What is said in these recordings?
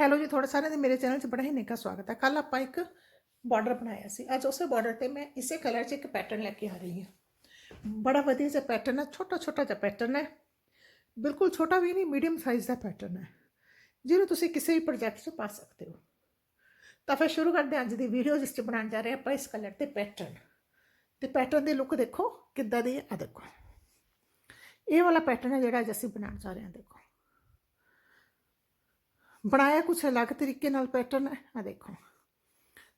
Hello ਜੀ, ਤੁਹਾਡਾ ਸਾਰਿਆਂ ਦੇ ਮੇਰੇ ਚੈਨਲ 'ਚ ਬੜਾ ਹੀ ਨਿੱਘਾ ਸਵਾਗਤ ਹੈ। ਕੱਲ ਆਪਾਂ ਇੱਕ ਬਾਰਡਰ ਬਣਾਇਆ ਸੀ। ਅੱਜ ਉਸੇ ਬਾਰਡਰ ਤੇ ਮੈਂ ਇਸੇ ਕਲਰ 'ਚ ਇੱਕ ਪੈਟਰਨ ਲੈ ਕੇ ਆ ਰਹੀ ਹਾਂ। ਬੜਾ ਵਧੀਆ ਜਿਹਾ ਪੈਟਰਨ ਹੈ ਛੋਟਾ ਛੋਟਾ ਜਿਹਾ ਪੈਟਰਨ ਹੈ। ਬਿਲਕੁਲ ਛੋਟਾ ਵੀ ਨਹੀਂ ਮੀਡੀਅਮ ਸਾਈਜ਼ ਦਾ ਪੈਟਰਨ ਹੈ। ਜਿਹਨੂੰ ਤੁਸੀਂ ਕਿਸੇ ਵੀ ਪ੍ਰੋਜੈਕਟ 'ਚ ਪਾ ਸਕਦੇ ਹੋ। ਤਾਂ ਫਿਰ ਸ਼ੁਰੂ ਕਰਦੇ ਹਾਂ ਅੱਜ ਦੀ ਵੀਡੀਓ ਜਿਸ 'ਚ ਬਣਾਉਣ ਜਾ ਰਹੇ ਹਾਂ ਆਪਾਂ ਇਸ ਕਲਰ ਤੇ ਪੈਟਰਨ ਤੇ ਪੈਟਰਨ ਦੀ ਲੁੱਕ ਦੇਖੋ ਕਿੱਦਾਂ ਦੀ ਹੈ ਆ ਦੇਖੋ। ਇਹ ਵਾਲਾ ਪੈਟਰਨ ਹੈ ਜਿਹੜਾ ਅੱਜ ਅਸੀਂ ਬਣਾਉਣ ਜਾ ਰਹੇ ਹਾਂ, ਦੇਖੋ। ਬਣਾਇਆ ਕੁਛ ਅਲੱਗ ਤਰੀਕੇ ਨਾਲ ਪੈਟਰਨ ਹੈ ਆ ਦੇਖੋ।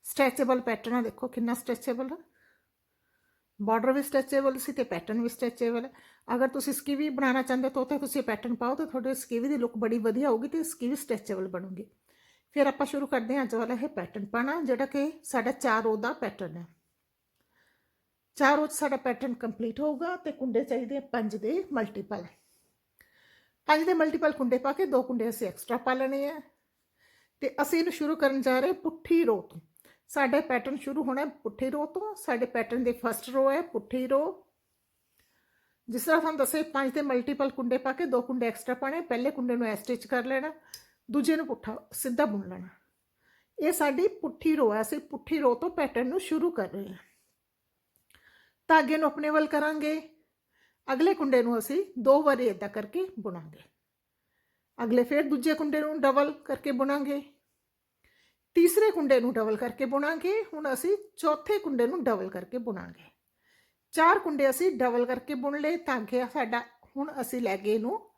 ਸਟ੍ਰੈਚੇਬਲ ਪੈਟਰਨ ਆ, ਦੇਖੋ ਕਿੰਨਾ ਸਟ੍ਰੈਚੇਬਲ ਹੈ ਬਾਰਡਰ ਵੀ ਸਟ੍ਰੈਚੇਬਲ ਸੀ ਤੇ ਪੈਟਰਨ ਵੀ ਸਟ੍ਰੈਚੇਬਲ ਹੈ ਅਗਰ ਤੁਸੀਂ ਸਕੀਵੀ ਬਣਾਉਣਾ ਚਾਹੁੰਦੇ ਹੋ ਤਾਂ ਤੁਸੀਂ ਪੈਟਰਨ ਪਾਓ ਤਾਂ ਤੁਹਾਡੇ ਸਕੀਵੀ ਦੀ ਲੁੱਕ ਬੜੀ ਵਧੀਆ ਹੋਊਗੀ ਤੇ ਸਕੀਵੀ ਸਟ੍ਰੈਚੇਬਲ ਬਣੂਗੀ। ਫਿਰ ਆਪਾਂ ਸ਼ੁਰੂ ਕਰਦੇ ਹਾਂ ਅੱਜ ਵਾਲਾ ਇਹ ਪੈਟਰਨ ਪਾਣਾ ਜਿਹੜਾ ਕਿ ਸਾਡਾ 4 ਰੋ ਦਾ ਪੈਟਰਨ ਹੈ 4 ਰੋ 'ਚ ਸਾਡਾ ਪੈਟਰਨ ਕੰਪਲੀਟ ਹੋਊਗਾ ਤੇ ਕੁੰਡੇ ਚਾਹੀਦੇ 5 ਦੇ ਮਲਟੀਪਲ ਪੰਜ ਦੇ ਮਲਟੀਪਲ ਕੁੰਡੇ ਪਾ ਕੇ ਦੋ ਕੁੰਡੇ ਅਸੀਂ ਐਕਸਟਰਾ ਪਾ ਲੈਣੇ ਆ। ਤੇ ਅਸੀਂ ਇਹਨੂੰ ਸ਼ੁਰੂ ਕਰਨ ਜਾ ਰਹੇ ਪੁੱਠੀ ਰੋ ਤੋਂ। ਸਾਡਾ ਪੈਟਰਨ ਸ਼ੁਰੂ ਹੋਣਾ ਪੁੱਠੀ ਰੋ ਤੋਂ। ਸਾਡੇ ਪੈਟਰਨ ਦੇ ਫਸਟ ਰੋ ਹੈ ਪੁੱਠੀ ਰੋ ਜਿਸ ਤਰ੍ਹਾਂ ਤੁਹਾਨੂੰ ਦੱਸੇ ਪੰਜ ਦੇ ਮਲਟੀਪਲ ਕੁੰਡੇ ਪਾ ਕੇ ਦੋ ਕੁੰਡੇ ਐਕਸਟਰਾ ਪਾਣੇ ਪਹਿਲੇ ਕੁੰਡੇ ਨੂੰ ਐ ਸਟਿਚ ਕਰ ਲੈਣਾ, ਦੂਜੇ ਨੂੰ ਪੁੱਠਾ ਸਿੱਧਾ ਬੁਣ ਲੈਣਾ। ਇਹ ਸਾਡੀ ਪੁੱਠੀ ਰੋ ਹੈ। ਅਸੀਂ ਪੁੱਠੀ ਰੋ ਤੋਂ ਪੈਟਰਨ ਨੂੰ ਸ਼ੁਰੂ ਕਰ ਰਹੇ ਹਾਂ। ਧਾਗੇ ਨੂੰ ਆਪਣੇ ਵੱਲ ਕਰਾਂਗੇ। ਅਗਲੇ ਕੁੰਡੇ ਨੂੰ ਅਸੀਂ ਦੋ ਵਾਰੀ ਇਦਾਂ ਕਰਕੇ ਬੁਣਾਂਗੇ। ਅਗਲੇ ਫਿਰ ਦੂਜੇ ਕੁੰਡੇ ਨੂੰ ਡਬਲ ਕਰਕੇ ਬੁਣਾਂਗੇ। ਤੀਸਰੇ ਕੁੰਡੇ ਨੂੰ ਡਬਲ ਕਰਕੇ ਬੁਣਾਂਗੇ। ਹੁਣ ਅਸੀਂ ਚੌਥੇ ਕੁੰਡੇ ਨੂੰ ਡਬਲ ਕਰਕੇ ਬੁਣਾਂਗੇ। ਚਾਰ ਕੁੰਡੇ ਅਸੀਂ ਡਬਲ ਕਰਕੇ ਬੁਣ ਲਏ ਤਾਂ ਧਾਗੇ ਸਾਡਾ ਹੁਣ ਅਸੀਂ ਲੈ ਗਏ ਇਹਨੂੰ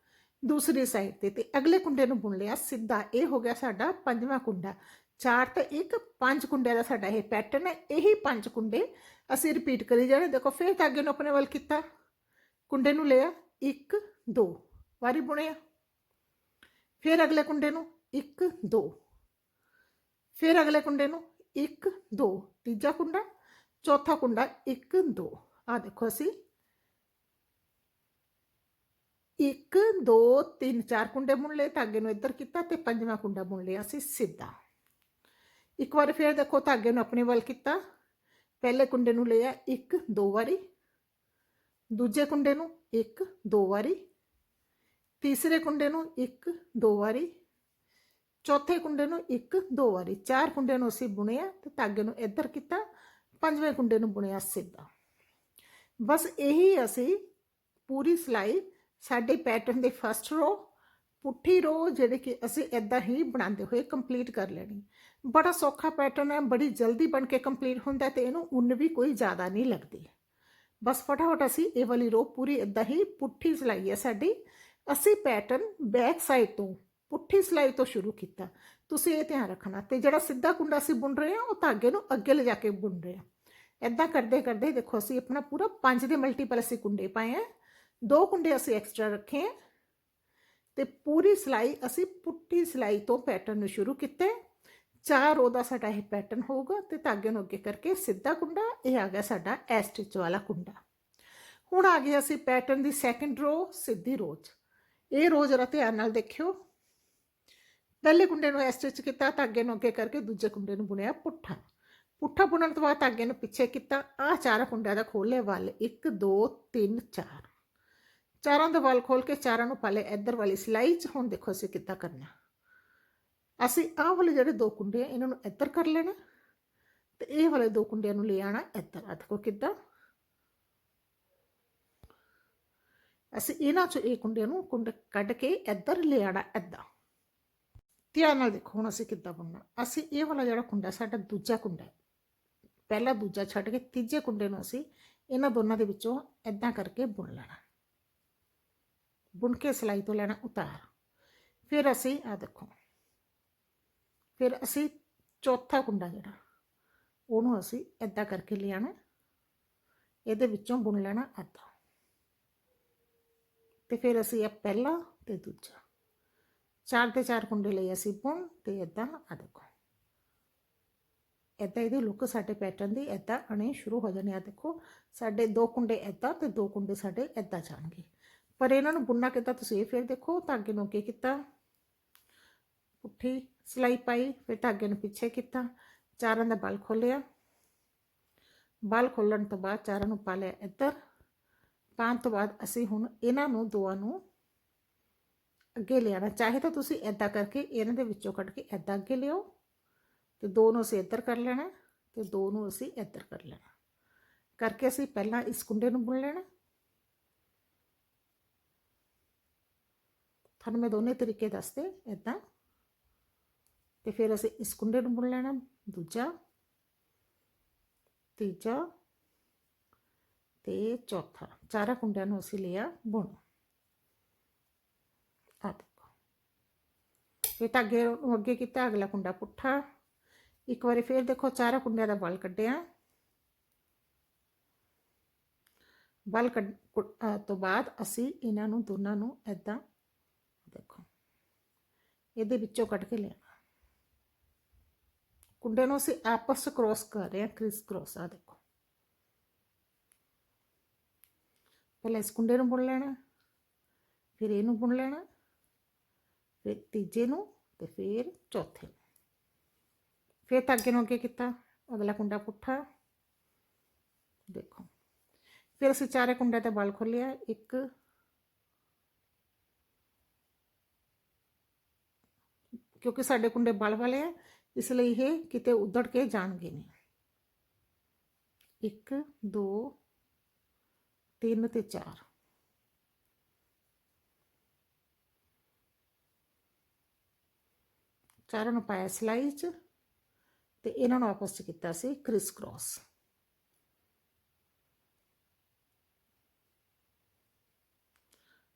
ਦੂਸਰੀ ਸਾਈਡ ਤੇ ਤੇ ਅਗਲੇ ਕੁੰਡੇ ਨੂੰ ਬੁਣ ਲਿਆ। ਸਿੱਧਾ ਇਹ ਹੋ ਗਿਆ ਸਾਡਾ ਪੰਜਵਾਂ ਕੁੰਡਾ। ਚਾਰ ਤੇ ਇੱਕ, ਪੰਜ ਕੁੰਡਿਆਂ ਦਾ ਸਾਡਾ ਇਹ ਪੈਟਰਨ ਹੈ। ਇਹੀ ਪੰਜ ਕੁੰਡੇ ਅਸੀਂ ਰਿਪੀਟ ਕਰੀ ਜਾਣੇ। ਦੇਖੋ, ਫਿਰ ਤਾਂ ਧਾਗੇ ਨੂੰ ਆਪਣੇ ਵੱਲ ਕੀਤਾ। ਕੁੰਡੇ ਨੂੰ ਲਿਆ 1 2 ਵਾਰੀ ਬੁਣਿਆ ਫਿਰ ਅਗਲੇ ਕੁੰਡੇ ਨੂੰ 1 2 ਫਿਰ ਅਗਲੇ ਕੁੰਡੇ ਨੂੰ 1 2 ਤੀਜਾ ਕੁੰਡਾ, ਚੌਥਾ ਕੁੰਡਾ 1 2 ਆ ਦੇਖੋ ਅਸੀਂ। 1 2 3 4 ਕੁੰਡੇ ਬੁਣ ਲਏ, ਧਾਗੇ ਨੂੰ ਇੱਧਰ ਕੀਤਾ ਤੇ ਪੰਜਵਾਂ ਕੁੰਡਾ ਬੁਣ ਲਿਆ ਅਸੀਂ ਸਿੱਧਾ। ਇੱਕ ਵਾਰ ਫਿਰ ਦੇਖੋ ਧਾਗੇ ਨੂੰ ਆਪਣੇ ਵੱਲ ਕੀਤਾ। ਪਹਿਲੇ ਕੁੰਡੇ ਨੂੰ ਲਿਆ 1 2 ਵਾਰੀ। ਦੂਜੇ ਕੁੰਡੇ ਨੂੰ 1 2 ਵਾਰੀ। ਤੀਸਰੇ ਕੁੰਡੇ ਨੂੰ 1 2 ਵਾਰੀ। ਚੌਥੇ ਕੁੰਡੇ ਨੂੰ 1 2 ਵਾਰੀ। ਚਾਰ ਕੁੰਡੇ ਨੂੰ ਅਸੀਂ ਬੁਣਿਆ ਤੇ ਧਾਗੇ ਨੂੰ ਇੱਧਰ ਕੀਤਾ। ਪੰਜਵੇਂ ਕੁੰਡੇ ਨੂੰ ਬੁਣਿਆ ਸਿੱਧਾ। ਬਸ ਇਹੀ ਅਸੀਂ ਪੂਰੀ ਸਿਲਾਈ, ਸਾਡੇ ਪੈਟਰਨ ਦੇ ਫਸਟ ਰੋ ਪੁੱਠੀ ਰੋ ਜਿਹੜੇ ਕਿ ਅਸੀਂ ਇਦਾਂ ਹੀ ਬਣਾਉਂਦੇ ਹੋਏ ਕੰਪਲੀਟ ਕਰ ਲੈਣੀ। ਬੜਾ ਸੌਖਾ ਪੈਟਰਨ ਹੈ, ਬੜੀ ਜਲਦੀ ਬਣ ਕੇ ਕੰਪਲੀਟ ਹੁੰਦਾ ਤੇ ਇਹਨੂੰ ਉੱਨ ਵੀ ਕੋਈ ਜ਼ਿਆਦਾ ਨਹੀਂ ਲੱਗਦੀ। ਬਸ ਫਟਾਫਟ ਅਸੀਂ ਇਹ ਵਾਲੀ ਰੋ ਪੂਰੀ ਇਦਾਂ ਹੀ ਪੁੱਠੀ ਸਿਲਾਈ ਹੈ ਸਾਡੀ। ਅਸੀਂ ਪੈਟਰਨ ਬੈਕ ਸਾਈਡ ਤੋਂ ਪੁੱਠੀ ਸਿਲਾਈ ਤੋਂ ਸ਼ੁਰੂ ਕੀਤਾ। ਤੁਸੀਂ ਇਹ ਧਿਆਨ ਰੱਖਣਾ ਤੇ ਜਿਹੜਾ ਸਿੱਧਾ ਕੁੰਡਾ ਅਸੀਂ ਬੁਣ ਰਹੇ ਹਾਂ, ਉਹ ਧਾਗੇ ਨੂੰ ਅੱਗੇ ਲਿਜਾ ਕੇ ਬੁਣ ਰਹੇ ਹਾਂ। ਇਦਾਂ ਕਰਦੇ ਕਰਦੇ ਦੇਖੋ ਅਸੀਂ ਆਪਣਾ ਪੂਰਾ 5 ਦੇ ਮਲਟੀਪਲ ਅਸੀਂ ਕੁੰਡੇ ਪਾਏ ਆ ਦੋ ਕੁੰਡੇ ਅਸੀਂ ਐਕਸਟਰਾ ਰੱਖੇ ਆ ਤੇ ਪੂਰੀ ਸਿਲਾਈ ਅਸੀਂ ਪੁੱਠੀ ਸਿਲਾਈ ਤੋਂ ਪੈਟਰਨ ਨੂੰ ਸ਼ੁਰੂ ਕੀਤਾ ਚਾਰ ਉਹਦਾ ਸਾਡਾ ਇਹ ਪੈਟਰਨ ਹੋਊਗਾ ਤੇ ਧਾਗੇ ਨੂੰ ਅੱਗੇ ਕਰਕੇ ਸਿੱਧਾ ਕੁੰਡਾ, ਇਹ ਆ ਗਿਆ ਸਾਡਾ ਐ ਸਟਿਚ ਵਾਲਾ ਕੁੰਡਾ। ਹੁਣ ਆ ਗਿਆ ਅਸੀਂ ਪੈਟਰਨ ਦੀ ਸੈਕੰਡ ਰੋ ਸਿੱਧੀ ਰੋਜ਼ ਇਹ ਰੋਜ਼ ਜਰਾ ਧਿਆਨ ਨਾਲ ਦੇਖਿਓ। ਪਹਿਲੇ ਕੁੰਡੇ ਨੂੰ ਐ ਸਟਿਚ ਕੀਤਾ, ਧਾਗੇ ਨੂੰ ਅੱਗੇ ਕਰਕੇ ਦੂਜੇ ਕੁੰਡੇ ਨੂੰ ਬੁਣਿਆ ਪੁੱਠਾ। ਪੁੱਠਾ ਬੁਣਨ ਤੋਂ ਬਾਅਦ ਧਾਗੇ ਨੂੰ ਪਿੱਛੇ ਕੀਤਾ ਆ ਚਾਰ ਕੁੰਡਿਆਂ ਦਾ ਖੋਲੇ ਵੱਲ। 1 2 3 4 ਚਾਰਾਂ ਦਾ ਵੱਲ ਖੋਲ ਕੇ ਚਾਰਾਂ ਨੂੰ ਪਾਲੇ ਇੱਧਰ ਵਾਲੀ ਸਿਲਾਈ 'ਚ। ਹੁਣ ਦੇਖੋ ਅਸੀਂ ਕਿੱਦਾਂ ਕਰਨਾ। ਅਸੀਂ ਆਹ ਵਾਲੇ ਜਿਹੜੇ ਦੋ ਕੁੰਡੇ ਆ, ਇਹਨਾਂ ਨੂੰ ਇੱਧਰ ਕਰ ਲੈਣਾ ਤੇ ਇਹ ਵਾਲੇ ਦੋ ਕੁੰਡਿਆਂ ਨੂੰ ਲੈ ਆਣਾ ਇੱਧਰ। ਆ ਦੇਖੋ ਕਿੱਦਾਂ। ਅਸੀਂ ਇਹਨਾਂ ਚੋਂ ਇਹ ਕੁੰਡਿਆਂ ਨੂੰ ਕੁੰਡ ਕੱਢ ਕੇ ਇੱਧਰ ਲੈ ਆਣਾ ਇੱਦਾਂ। ਧਿਆਨ ਨਾਲ ਦੇਖੋ ਹੁਣ ਅਸੀਂ ਕਿੱਦਾਂ ਬੁਣਨਾ। ਅਸੀਂ ਇਹ ਵਾਲਾ ਜਿਹੜਾ ਕੁੰਡਾ, ਸਾਡਾ ਦੂਜਾ ਕੁੰਡਾ ਪਹਿਲਾ ਦੂਜਾ ਛੱਡ ਕੇ ਤੀਜੇ ਕੁੰਡੇ ਨੂੰ ਅਸੀਂ ਇਹਨਾਂ ਦੋਨਾਂ ਦੇ ਵਿੱਚੋਂ ਇੱਦਾਂ ਕਰਕੇ ਬੁਣ ਲੈਣਾ। ਬੁਣ ਕੇ ਸਿਲਾਈ ਤੋਂ ਲੈਣਾ ਉਤਾਰ। ਫਿਰ ਅਸੀਂ ਆ ਦੇਖੋ। ਫਿਰ ਅਸੀਂ ਚੌਥਾ ਕੁੰਡਾ ਜਿਹੜਾ, ਉਹਨੂੰ ਅਸੀਂ ਇਦਾਂ ਕਰਕੇ ਲਿਆਣਾ ਇਹਦੇ ਵਿੱਚੋਂ ਬੁਣ ਲੈਣਾ ਅੱਧਾ। ਤੇ ਫਿਰ ਅਸੀਂ ਇਹ ਪਹਿਲਾ ਤੇ ਦੂਜਾ, ਚਾਰ ਤੇ ਚਾਰ ਕੁੰਡੇ ਲਈ ਅਸੀਂ ਬੁਣ ਤੇ ਇਦਾਂ ਆ ਦੇਖੋ। ਇਦਾਂ ਇਹਦੀ ਲੁੱਕ ਸਾਡੇ ਪੈਟਰਨ ਦੀ ਇਦਾਂ ਆਣੇ ਸ਼ੁਰੂ ਹੋ ਜਾਣੇ ਆ ਦੇਖੋ। ਸਾਡੇ ਦੋ ਕੁੰਡੇ ਇਦਾਂ ਤੇ ਦੋ ਕੁੰਡੇ ਸਾਡੇ ਇਦਾਂ ਜਾਣਗੇ। ਪਰ ਇਹਨਾਂ ਨੂੰ ਬੁਣਨਾ ਕਿੱਦਾਂ ਤੁਸੀਂ ਇਹ ਫਿਰ ਦੇਖੋ ਧਾਗੇ ਨੂੰ ਕੀ ਕੀਤਾ। ਪੁੱਠੀ ਸਿਲਾਈ ਪਾਈ, ਫਿਰ ਧਾਗੇ ਨੂੰ ਪਿੱਛੇ ਕੀਤਾ, ਚਾਰਾਂ ਦਾ ਬਲ ਖੋਲਿਆ ਬਲ ਖੋਲਣ ਤੋਂ ਬਾਅਦ ਚਾਰਾਂ ਨੂੰ ਪਾ ਲਿਆ ਇੱਧਰ। ਪਾਉਣ ਤੋਂ ਬਾਅਦ ਅਸੀਂ ਹੁਣ ਇਹਨਾਂ ਨੂੰ ਦੋਆਂ ਨੂੰ ਅੱਗੇ ਲਿਆਣਾ ਚਾਹੇ ਤਾਂ ਤੁਸੀਂ ਐਦਾਂ ਕਰਕੇ ਇਹਨਾਂ ਦੇ ਵਿੱਚੋਂ ਕੱਢ ਕੇ ਐਦਾਂ ਅੱਗੇ ਲਿਓ ਤੇ ਦੋ ਨੂੰ ਅਸੀਂ ਇੱਧਰ ਕਰ ਲੈਣਾ ਤੇ ਦੋ ਨੂੰ ਅਸੀਂ ਇੱਧਰ ਕਰ ਲੈਣਾ। ਕਰਕੇ ਅਸੀਂ ਪਹਿਲਾਂ ਇਸ ਕੁੰਡੇ ਨੂੰ ਬੁਣ ਲੈਣਾ। ਤੁਹਾਨੂੰ ਮੈਂ ਦੋਨੇ ਤਰੀਕੇ ਦੱਸਦੇ ਐਦਾਂ ਤੇ ਫਿਰ ਅਸੀਂ ਇਸ ਕੁੰਡੇ ਨੂੰ ਬੁਣ ਲੈਣਾ, ਦੂਜਾ, ਤੀਜਾ ਤੇ ਚੌਥਾ। ਚਾਰਾਂ ਕੁੰਡਿਆਂ ਨੂੰ ਅਸੀਂ ਲਿਆ ਬੁਣ। ਆ ਦੇਖੋ। ਇਹ ਤਾਂ ਅੱਗੇ ਅੱਗੇ ਕੀਤਾ, ਅਗਲਾ ਕੁੰਡਾ ਪੁੱਠਾ। ਇੱਕ ਵਾਰੀ ਫੇਰ ਦੇਖੋ ਚਾਰਾਂ ਕੁੰਡਿਆਂ ਦਾ ਬਲ ਕੱਢਿਆ। ਬਲ ਕੱਢ ਤੋਂ ਬਾਅਦ ਅਸੀਂ ਇਹਨਾਂ ਨੂੰ ਦੋਨਾਂ ਨੂੰ ਐਦਾਂ ਦੇਖੋ। ਇਹਦੇ ਵਿੱਚੋਂ ਕੱਢ ਕੇ ਲਿਆਣਾ ਕੁੰਡੇ ਨੂੰ ਅਸੀਂ ਆਪਸ ਚ ਕ੍ਰੋਸ ਕਰ ਰਹੇ ਹਾਂ ਕ੍ਰਿਸ ਕ੍ਰੋਸ ਆ ਦੇਖੋ ਪਹਿਲਾਂ ਇਸ ਕੁੰਡੇ ਨੂੰ ਬੁਣ ਲੈਣਾ ਫਿਰ ਇਹਨੂੰ ਬੁਣ ਲੈਣਾ ਫਿਰ ਤੀਜੇ ਨੂੰ ਤੇ ਫਿਰ ਚੌਥੇ ਨੂੰ ਫਿਰ ਧਾਗੇ ਨੂੰ ਅੱਗੇ ਕੀਤਾ ਅਗਲਾ ਕੁੰਡਾ ਪੁੱਠਾ ਦੇਖੋ ਫਿਰ ਅਸੀਂ ਚਾਰੇ ਕੁੰਡੇ ਤੇ ਬਲ ਖੋਲਿਆ ਇੱਕ ਕਿਉਂਕਿ ਇਸ ਲਈ ਇਹ ਕਿਤੇ ਉਧੜ ਕੇ ਜਾਣਗੇ ਨਹੀਂ। ਇੱਕ, ਦੋ, ਤਿੰਨ ਤੇ ਚਾਰ। ਚਾਰਾਂ ਨੂੰ ਪਾਇਆ ਸਲਾਈ 'ਚ ਤੇ ਇਹਨਾਂ ਨੂੰ ਆਪਸ 'ਚ ਕੀਤਾ ਸੀ ਕ੍ਰਿਸ ਕ੍ਰਾਸ।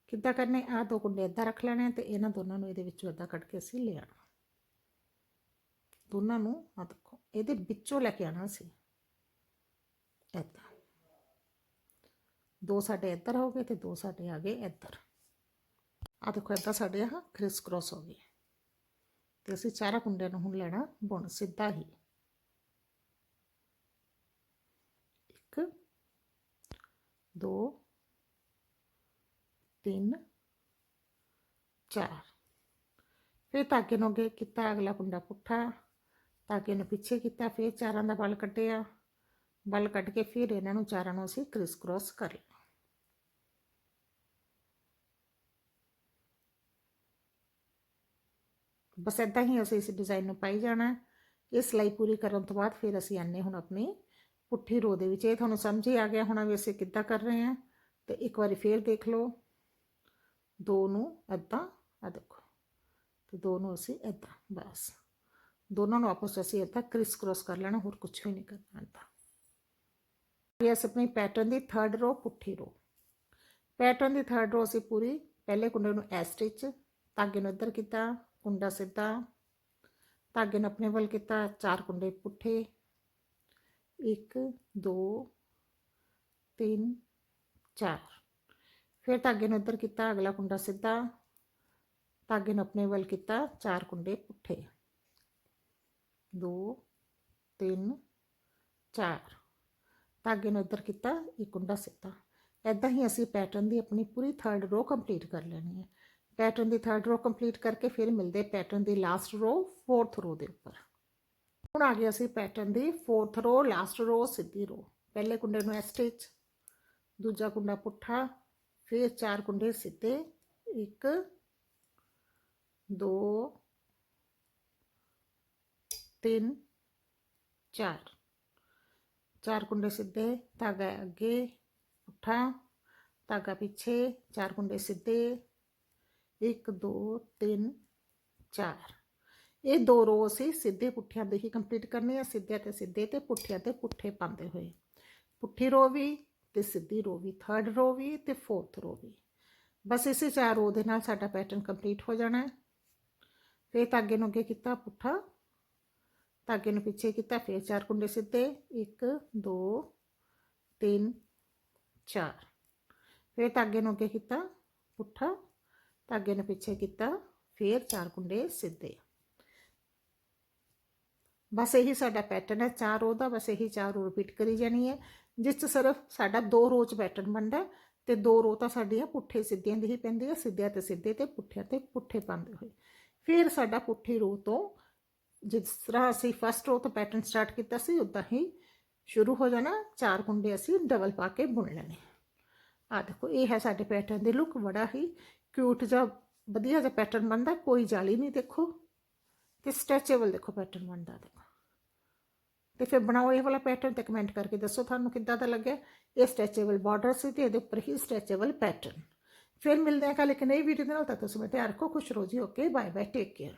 ਕਿੱਦਾਂ ਕਰਨੇ? ਆ ਦੋ ਕੁੰਡੇ ਏਦਾਂ ਰੱਖ ਲੈਣੇ ਆ ਤੇ ਇਹਨਾਂ ਦੋਨਾਂ ਨੂੰ ਇਹਦੇ ਵਿੱਚੋਂ ਏਦਾਂ ਕੱਢ ਕੇ ਅਸੀਂ ਲੈ ਆਣਾ ਦੋਨਾਂ ਨੂੰ ਆ ਦੇਖੋ ਇਹਦੇ ਵਿੱਚੋਂ ਲੈ ਕੇ ਆਣਾ ਸੀ ਇੱਦਾਂ ਦੋ ਸਾਡੇ ਇੱਧਰ ਹੋ ਗਏ ਤੇ ਦੋ ਸਾਡੇ ਆ ਗਏ ਇੱਧਰ ਆ ਦੇਖੋ ਏਦਾਂ ਸਾਡੇ ਆ ਕ੍ਰਿਸ ਕ੍ਰਾਸ ਹੋ ਗਏ ਤੇ ਅਸੀਂ ਚਾਰਾਂ ਕੁੰਡਿਆਂ ਨੂੰ ਹੁਣ ਲੈਣਾ ਬੁਣ ਸਿੱਧਾ ਹੀ ਇੱਕ ਦੋ ਤਿੰਨ ਚਾਰ ਫਿਰ ਧਾਗੇ ਨੂੰ ਅੱਗੇ ਕੀਤਾ ਅਗਲਾ ਕੁੰਡਾ ਪੁੱਠਾ ਧਾਗੇ ਨੂੰ ਪਿੱਛੇ ਕੀਤਾ, ਫਿਰ ਚਾਰਾਂ ਦਾ ਬਲ ਕੱਢਿਆ। ਬਲ ਕੱਢ ਕੇ ਫਿਰ ਇਹਨਾਂ ਨੂੰ ਚਾਰਾਂ ਨੂੰ ਅਸੀਂ ਕ੍ਰਿਸ ਕ੍ਰਾਸ ਕਰ ਲਿਆ। ਬਸ ਇਦਾਂ ਹੀ ਅਸੀਂ ਇਸ ਡਿਜ਼ਾਈਨ ਨੂੰ ਪਾਈ ਜਾਣਾ। ਇਹ ਸਿਲਾਈ ਪੂਰੀ ਕਰਨ ਤੋਂ ਬਾਅਦ ਫਿਰ ਅਸੀਂ ਆਨੇ ਹੁਣ ਆਪਣੀ ਪੁੱਠੀ ਰੋ ਦੇ ਵਿੱਚ। ਇਹ ਤੁਹਾਨੂੰ ਸਮਝ ਹੀ ਆ ਗਿਆ ਹੋਣਾ ਵੀ ਅਸੀਂ ਕਿੱਦਾਂ ਕਰ ਰਹੇ ਹਾਂ। ਤੇ ਇੱਕ ਵਾਰੀ ਫੇਰ ਦੇਖ ਲਓ। ਦੋ ਨੂੰ ਇਦਾਂ ਆ ਦੇਖੋ। ਤੇ ਦੋ ਨੂੰ ਅਸੀਂ ਇਦਾਂ ਬਸ। ਦੋਨਾਂ ਨੂੰ ਆਪਸ 'ਚ ਅਸੀਂ ਇੱਦਾਂ ਕ੍ਰਿਸ ਕ੍ਰੋਸ ਕਰ ਲੈਣਾ, ਹੋਰ ਕੁਝ ਵੀ ਨਹੀਂ ਕਰਨਾ ਇੱਦਾਂ। ਇਹ ਅਸੀਂ ਆਪਣੀ ਪੈਟਰਨ ਦੀ ਥਰਡ ਰੋ ਪੁੱਠੀ ਰੋ ਪੈਟਰਨ ਦੀ ਥਰਡ ਰੋ ਅਸੀਂ ਪੂਰੀ ਪਹਿਲੇ ਕੁੰਡੇ ਨੂੰ ਐ ਸਟਿਚ ਧਾਗੇ ਨੂੰ ਇੱਧਰ ਕੀਤਾ, ਕੁੰਡਾ ਸਿੱਧਾ, ਧਾਗੇ ਨੂੰ ਆਪਣੇ ਵੱਲ ਕੀਤਾ, ਚਾਰ ਕੁੰਡੇ ਪੁੱਠੇ। 1 2 3 4 ਫਿਰ ਧਾਗੇ ਨੂੰ ਇੱਧਰ ਕੀਤਾ, ਅਗਲਾ ਕੁੰਡਾ ਸਿੱਧਾ, ਧਾਗੇ ਨੂੰ ਆਪਣੇ ਵੱਲ ਕੀਤਾ, ਚਾਰ ਕੁੰਡੇ ਪੁੱਠੇ। 2 3 4 ਧਾਗੇ ਨੂੰ ਇੱਧਰ ਕੀਤਾ, ਇੱਕ ਕੁੰਡਾ ਸਿੱਧਾ ਐਦਾਂ ਹੀ ਅਸੀਂ ਪੈਟਰਨ ਦੀ ਆਪਣੀ ਪੂਰੀ ਥਰਡ ਰੋ ਕੰਪਲੀਟ ਕਰ ਲੈਣੀ ਹੈ। ਪੈਟਰਨ ਦੀ ਥਰਡ ਰੋ ਕੰਪਲੀਟ ਕਰਕੇ ਫਿਰ ਮਿਲਦੇ ਪੈਟਰਨ ਦੀ ਲਾਸਟ ਰੋ ਫੋਰਥ ਰੋ ਦੇ ਉੱਪਰ। ਹੁਣ ਆ ਗਏ ਅਸੀਂ ਪੈਟਰਨ ਦੀ ਫੋਰਥ ਰੋ ਲਾਸਟ ਰੋ ਸਿੱਧੀ ਰੋ ਪਹਿਲੇ ਕੁੰਡੇ ਨੂੰ ਐ ਸਟਿਚ ਦੂਜਾ ਕੁੰਡਾ ਪੁੱਠਾ, ਫਿਰ ਚਾਰ ਕੁੰਡੇ ਸਿੱਧੇ 1 2 3 4 ਚਾਰ ਕੁੰਡੇ ਸਿੱਧੇ, ਧਾਗਾ ਅੱਗੇ ਪੁੱਠਾ ਧਾਗਾ ਪਿੱਛੇ, ਚਾਰ ਕੁੰਡੇ ਸਿੱਧੇ। 1 2 3 4 ਇਹ ਦੋ ਰੋ ਅਸੀਂ ਸਿੱਧੇ ਪੁੱਠਿਆਂ ਦੇ ਹੀ ਕੰਪਲੀਟ ਕਰਨੇ ਆ ਸਿੱਧੇ ਤੇ ਸਿੱਧੇ ਤੇ ਪੁੱਠਿਆਂ ਤੇ ਪੁੱਠੇ ਪਾਉਂਦੇ ਹੋਏ। ਪੁੱਠੀ ਰੋ ਵੀ ਤੇ ਸਿੱਧੀ ਰੋ ਵੀ ਥਰਡ ਰੋ ਵੀ ਤੇ ਫੋਰਥ ਰੋ ਵੀ। ਬਸ ਇਸੇ ਚਾਰ ਰੋ ਦੇ ਨਾਲ ਸਾਡਾ ਪੈਟਰਨ ਕੰਪਲੀਟ ਹੋ ਜਾਣਾ। ਹੈ ਤਾਂ ਅੱਗੇ ਨੂੰ ਅੱਗੇ ਕੀਤਾ ਪੁੱਠਾ। ਧਾਗੇ ਨੂੰ ਪਿੱਛੇ ਕੀਤਾ, ਫਿਰ ਚਾਰ ਕੁੰਡੇ ਸਿੱਧੇ 1 2 3 4 ਫਿਰ ਧਾਗੇ ਨੂੰ ਅੱਗੇ ਕੀਤਾ, ਪੁੱਠਾ। ਧਾਗੇ ਨੂੰ ਪਿੱਛੇ ਕੀਤਾ, ਫਿਰ ਚਾਰ ਕੁੰਡੇ ਸਿੱਧੇ। ਬਸ ਇਹੀ ਸਾਡਾ ਪੈਟਰਨ ਹੈ, ਚਾਰ ਰੋ ਦਾ, ਬਸ ਇਹੀ ਚਾਰ ਰੋ ਰਿਪੀਟ ਕਰੀ ਜਾਣੀ ਹੈ। ਜਿਸ 'ਚ ਸਿਰਫ ਸਾਡਾ ਦੋ ਰੋ 'ਚ ਪੈਟਰਨ ਬਣਦਾ ਹੈ ਤੇ ਦੋ ਰੋ ਤਾਂ ਸਾਡੀਆਂ ਪੁੱਠੇ ਸਿੱਧਿਆਂ ਦੀ ਹੀ ਪੈਂਦੀ ਹੈ ਸਿੱਧਿਆਂ ਤੇ ਸਿੱਧੇ ਤੇ ਪੁੱਠਿਆਂ ਤੇ ਪੁੱਠੇ ਪਾਉਂਦੇ ਹੋਏ। ਫਿਰ ਸਾਡਾ ਪੁੱਠੀ ਰੋ ਤੋਂ ਜਿਸ ਤਰ੍ਹਾਂ ਅਸੀਂ ਫਸਟ ਰੋ ਤੋਂ ਪੈਟਰਨ ਸਟਾਰਟ ਕੀਤਾ ਸੀ ਉਦਾਂ ਹੀ ਸ਼ੁਰੂ ਹੋ ਜਾਣਾ। ਚਾਰ ਕੁੰਡੇ ਅਸੀਂ ਡਬਲ ਪਾ ਕੇ ਬੁਣ ਲੈਣੇ। ਆ ਦੇਖੋ, ਇਹ ਹੈ ਸਾਡੇ ਪੈਟਰਨ ਦੀ ਲੁੱਕ ਬੜਾ ਹੀ ਕਿਊਟ ਜਿਹਾ, ਵਧੀਆ ਜਿਹਾ ਪੈਟਰਨ ਬਣਦਾ। ਕੋਈ ਜਾਲੀ ਨਹੀਂ ਦੇਖੋ। ਤੇ ਸਟ੍ਰੈਚੇਬਲ ਦੇਖੋ ਪੈਟਰਨ ਬਣਦਾ, ਦੇਖੋ। ਤੇ ਫਿਰ ਬਣਾਓ ਇਹ ਵਾਲਾ ਪੈਟਰਨ ਤੇ ਕਮੈਂਟ ਕਰਕੇ ਦੱਸੋ ਤੁਹਾਨੂੰ ਕਿੱਦਾਂ ਦਾ ਲੱਗਿਆ। ਇਹ ਸਟ੍ਰੈਚੇਬਲ ਬਾਰਡਰ ਸੀ ਤੇ ਇਹਦੇ ਉੱਪਰ ਹੀ ਸਟ੍ਰੈਚੇਬਲ ਪੈਟਰਨ ਫਿਰ ਮਿਲਦੇ ਹਾਂ ਕੱਲ੍ਹ ਇੱਕ ਨਈ ਵੀਡੀਓ ਦੇ ਨਾਲ। ਤਦ ਤੱਕ ਤੁਸੀਂ ਮੈਂ ਤਿਆਰ ਰੱਖੋ। ਖੁਸ਼ ਰਹੋ ਜੀ। Okay bye bye take care